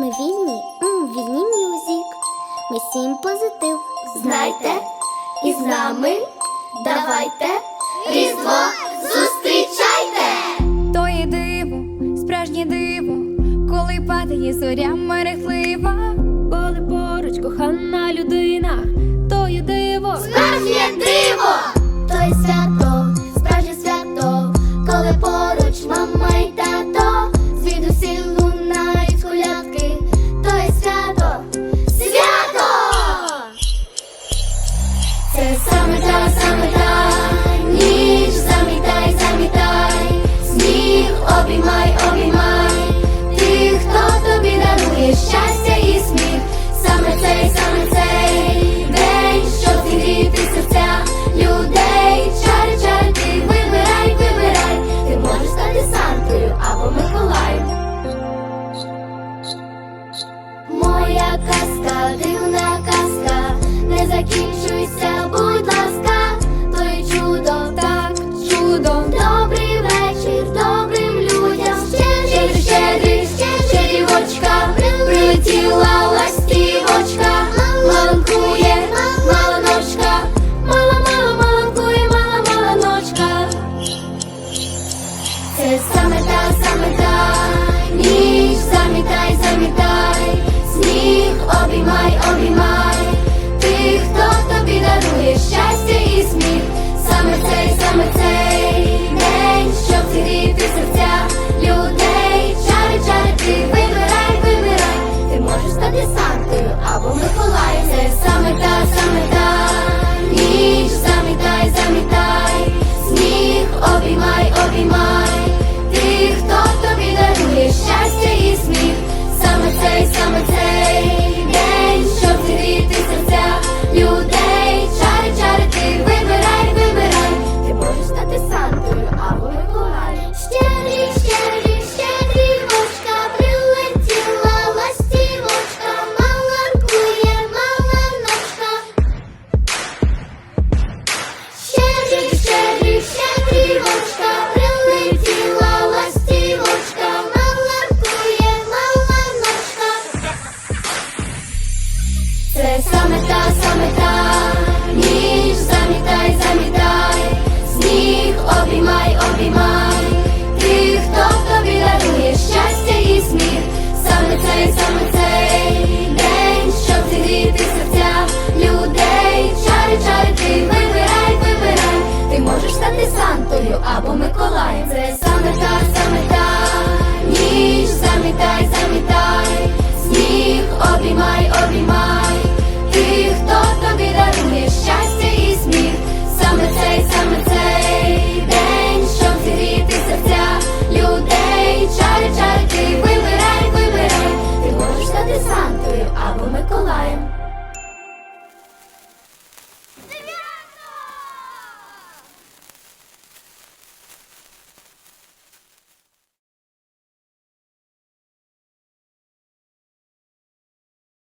Ми вільні, вільні мюзік. Ми сім позитив. Знайте і з нами давайте різдво зустрічайте. То є диво, справжнє диво, коли падає зоря мерехлива, коли поруч кохана людина, то є диво, справжнє диво, то є свято, справжнє свято, коли поруч мама. це саме та, саме та ніч, замітай, замітай, сніг обіймай. Це саме та, саме та.